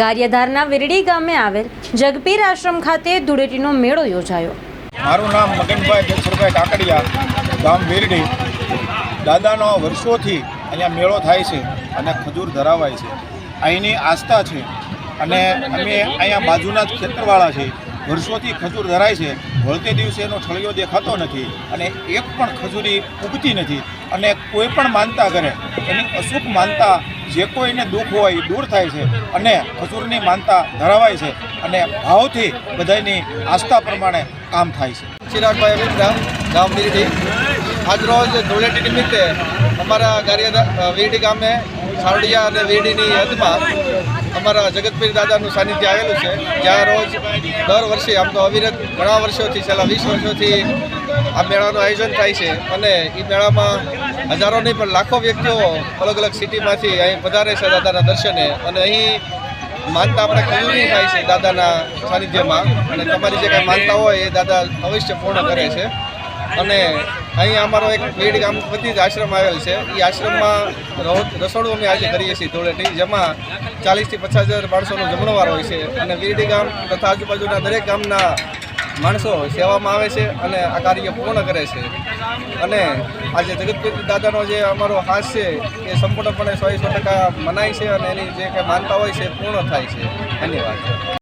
ગારિયાધારના વિરડી ગામે આવેલ જગપીર આશ્રમ ખાતે ધૂળેટીનો મેળો યોજાયો. મારું નામ મગનભાઈ જસરભાઈ કાકડિયા, ગામ વેરડી. દાદાનો વર્ષોથી અહીંયા મેળો થાય છે અને ખજૂર ધરાવાય છે. અહીંની આસ્થા છે અને અમે અહીંયા બાજુના જ ખેતરવાળા છે વર્ષોથી ખજૂર ધરાય છે. વળતે દિવસે એનો છળિયો દેખાતો નથી અને એક પણ ખજૂરી ઉગતી નથી અને કોઈ પણ માનતા કરે, એની અશુભ માનતા જે કોઈને દુઃખ હોય એ દૂર થાય છે અને ખજૂરની માનતા ધરાવાય છે અને ભાવથી બધાની આસ્થા પ્રમાણે કામ થાય છે. ચિરાગભાઈ અમિત્રા ગામ વીરડી. આજરોજ ધૂળેટી નિમિત્તે અમારા ગારિયા વીરડી ગામે સારડિયા અને વીરડીની હદમાં અમારા જગતપીર દાદાનું સાનિધ્ય આવેલું છે. જ્યાં રોજ દર વર્ષે, આમ તો અવિરત ઘણા વર્ષોથી, છેલ્લા વીસ વર્ષોથી આ મેળાનું આયોજન થાય છે. અને એ મેળામાં હજારો નહીં, પણ લાખો વ્યક્તિઓ અલગ અલગ સિટીમાંથી અહીં પધારે છે દાદાના દર્શને. અને અહીં માનતા આપણે ખજૂરી થાય છે દાદાના સાનિધ્યમાં. અને તમારી જે કાંઈ માનતા હોય, એ દાદા અવશ્ય પૂર્ણ કરે છે. અને અહીં અમારો એક નીડ બધી જ આશ્રમ આવેલ છે. એ આશ્રમમાં રસોડું અમે આજે કરીએ છીએ ધૂળેટી, જેમાં ચાલીસથી પચાસ હજાર માણસોનો જમણવાર હોય છે અને વીરડી ગામ તથા આજુબાજુના દરેક ગામના માણસો સેવામાં આવે છે અને આ કાર્ય પૂર્ણ કરે છે. અને આજે જગતપીર દાદાનો જે અમારો હાસ છે, એ સંપૂર્ણપણે સો સો ટકા મનાય છે અને એની જે કંઈ માનતા હોય છે પૂર્ણ થાય છે. ધન્યવાદ.